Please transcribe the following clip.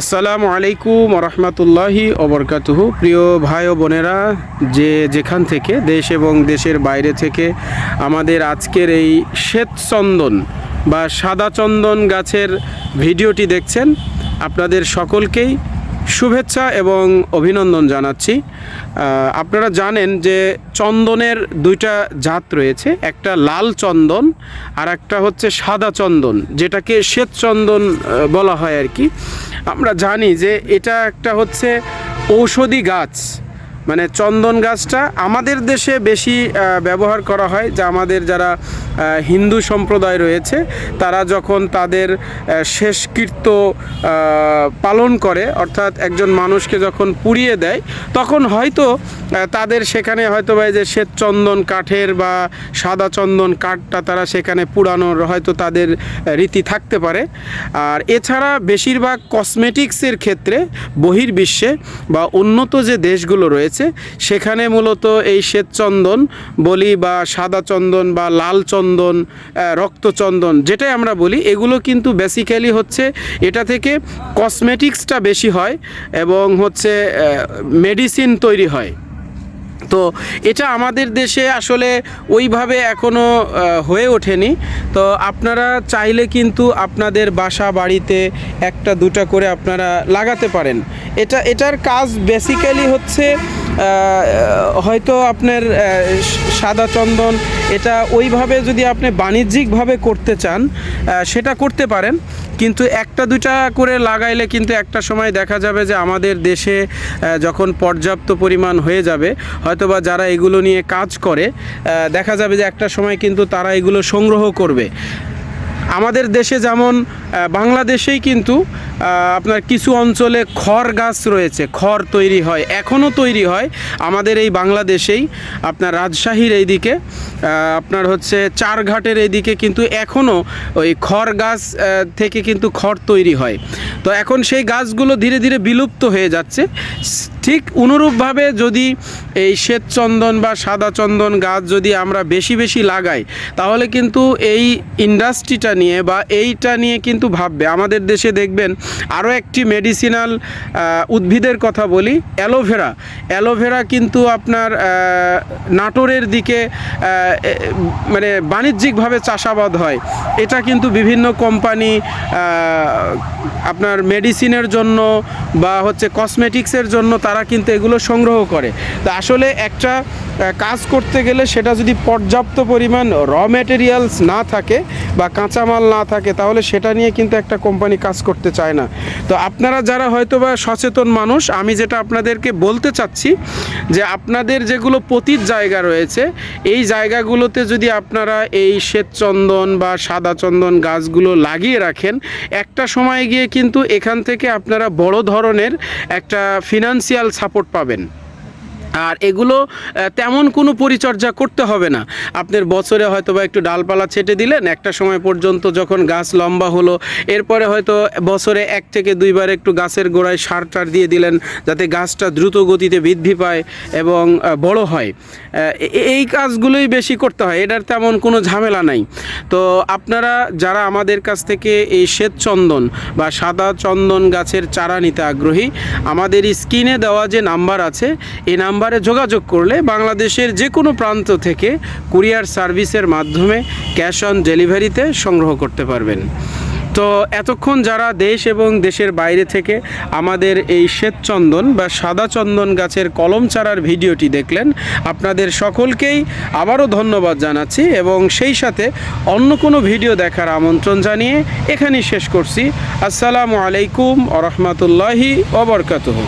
আসসালামু আলাইকুম রহমতুল্লাহি অবরকাতুহু প্রিয় ভাই ও বোনেরা, যে যেখান থেকে, দেশ এবং দেশের বাইরে থেকে আমাদের আজকের এই শ্বেতচন্দন বা সাদা চন্দন গাছের ভিডিওটি দেখছেন, আপনাদের সকলকেই শুভেচ্ছা এবং অভিনন্দন জানাচ্ছি। আপনারা জানেন যে চন্দনের দুইটা জাত রয়েছে, একটা লাল চন্দন আর একটা হচ্ছে সাদা চন্দন, যেটাকে শ্বেত চন্দন বলা হয় আর কি। আমরা জানি যে এটা একটা হচ্ছে ঔষধি গাছ। মানে চন্দন গাছটা আমাদের দেশে বেশি ব্যবহার করা হয়, যা আমাদের যারা হিন্দু সম্প্রদায় রয়েছে, তারা যখন তাদের শেষকৃত্য পালন করে, অর্থাৎ একজন মানুষকে যখন পুড়িয়ে দেয়, তখন হয়তো তাদের সেখানে হয়তো বা যে শ্বেত চন্দন কাঠের বা সাদা চন্দন কাঠটা তারা সেখানে পুরানোর হয়তো তাদের রীতি থাকতে পারে। আর এছাড়া বেশিরভাগ কসমেটিক্সের ক্ষেত্রে বহির্বিশ্বে বা উন্নত যে দেশগুলো রয়েছে সেখানে মূলত এই শ্বেতচন্দন বলি বা সাদা চন্দন বা লাল চন্দন রক্তচন্দন যেটাই আমরা বলি, এগুলো কিন্তু বেসিক্যালি হচ্ছে এটা থেকে কসমেটিক্সটা বেশি হয় এবং হচ্ছে মেডিসিন তৈরি হয়। তো এটা আমাদের দেশে আসলে ওইভাবে এখনও হয়ে ওঠেনি। তো আপনারা চাইলে কিন্তু আপনাদের বাসা বাড়িতে একটা দুটা করে আপনারা লাগাতে পারেন। এটা, এটার কাজ বেসিক্যালি হচ্ছে হয়তো আপনার সাদা চন্দন, এটা ওইভাবে যদি আপনি বাণিজ্যিকভাবে করতে চান সেটা করতে পারেন, কিন্তু একটা দুটা করে লাগাইলে কিন্তু একটা সময় দেখা যাবে যে আমাদের দেশে যখন পর্যাপ্ত পরিমাণ হয়ে যাবে, হয়তোবা যারা এগুলো নিয়ে কাজ করে দেখা যাবে যে একটা সময় কিন্তু তারা এগুলো সংগ্রহ করবে। আমাদের দেশে যেমন বাংলাদেশেই কিন্তু আপনার কিছু অঞ্চলে খড় গাছ রয়েছে, খড় তৈরি হয়, এখনও তৈরি হয়। আমাদের এই বাংলাদেশেই আপনার রাজশাহীর এইদিকে আপনার হচ্ছে চারঘাটের এইদিকে কিন্তু এখনও ওই খড় গাছ থেকে কিন্তু খড় তৈরি হয়। তো এখন সেই গাছগুলো ধীরে ধীরে বিলুপ্ত হয়ে যাচ্ছে। ঠিক অনুরূপভাবে যদি এই শ্বেত চন্দন বা সাদা চন্দন গাছ যদি আমরা বেশি বেশি লাগাই, তাহলে কিন্তু এই ইন্ডাস্ট্রিটা নিয়ে বা এইটা নিয়ে কিন্তু ভাববে। আমাদের দেশে দেখবেন আরও একটি মেডিসিনাল উদ্ভিদের কথা বলি, অ্যালোভেরা। অ্যালোভেরা কিন্তু আপনার নাটোরের দিকে মানে বাণিজ্যিকভাবে চাষাবাদ হয়। এটা কিন্তু বিভিন্ন কোম্পানি আপনার মেডিসিনের জন্য বা হচ্ছে কসমেটিক্সের জন্য তারা কিন্তু এগুলো সংগ্রহ করে। তা আসলে একটা কাজ করতে গেলে সেটা যদি পর্যাপ্ত পরিমাণ র মেটেরিয়ালস না থাকে বা কাঁচামাল না থাকে, তাহলে সেটা নিয়ে কিন্তু একটা কোম্পানি কাজ করতে চায় না। তো আপনারা যারা হয়তো বা সচেতন মানুষ, আমি যেটা আপনাদেরকে বলতে চাচ্ছি যে আপনাদের যেগুলো পতিত জায়গা রয়েছে, এই জায়গাগুলোতে যদি আপনারা এই শ্বেতচন্দন বা সাদা চন্দন গাছগুলো লাগিয়ে রাখেন, একটা সময় গিয়ে কিন্তু এখান থেকে আপনারা বড় ধরনের একটা ফিনান্সিয়াল সাপোর্ট পাবেন। আর এগুলো তেমন কোনো পরিচর্যা করতে হবে না। আপনার বছরে হয়তো বা একটু ডালপালা ছেটে দিলেন, একটা সময় পর্যন্ত যখন গাছ লম্বা হলো, এরপরে হয়তো বছরে এক থেকে দুইবার একটু গাছের গোড়ায় সার টার দিয়ে দিলেন, যাতে গাছটা দ্রুত গতিতে বৃদ্ধি পায় এবং বড় হয়। এই কাজগুলোই বেশি করতে হয়, এটার তেমন কোনো ঝামেলা নাই। তো আপনারা যারা আমাদের কাছ থেকে এই শ্বেত চন্দন বা সাদা চন্দন গাছের চারা নিতে আগ্রহী, আমাদের স্ক্রিনে দেওয়া যে নাম্বার আছে, এই নাম্বারে যোগাযোগ করলে বাংলাদেশের যে কোনো প্রান্ত থেকে কুরিয়ার সার্ভিসের মাধ্যমে ক্যাশ অন ডেলিভারিতে সংগ্রহ করতে পারবেন। তো এতক্ষণ যারা দেশ এবং দেশের বাইরে থেকে আমাদের এই শ্বেতচন্দন বা সাদা চন্দন গাছের কলম চারার ভিডিওটি দেখলেন, আপনাদের সকলকেই আবারও ধন্যবাদ জানাচ্ছি এবং সেই সাথে অন্য কোনো ভিডিও দেখার আমন্ত্রণ জানিয়ে এখানেই শেষ করছি। আসসালামু আলাইকুম আ রহমতুল্লাহি ওবরকাতুহ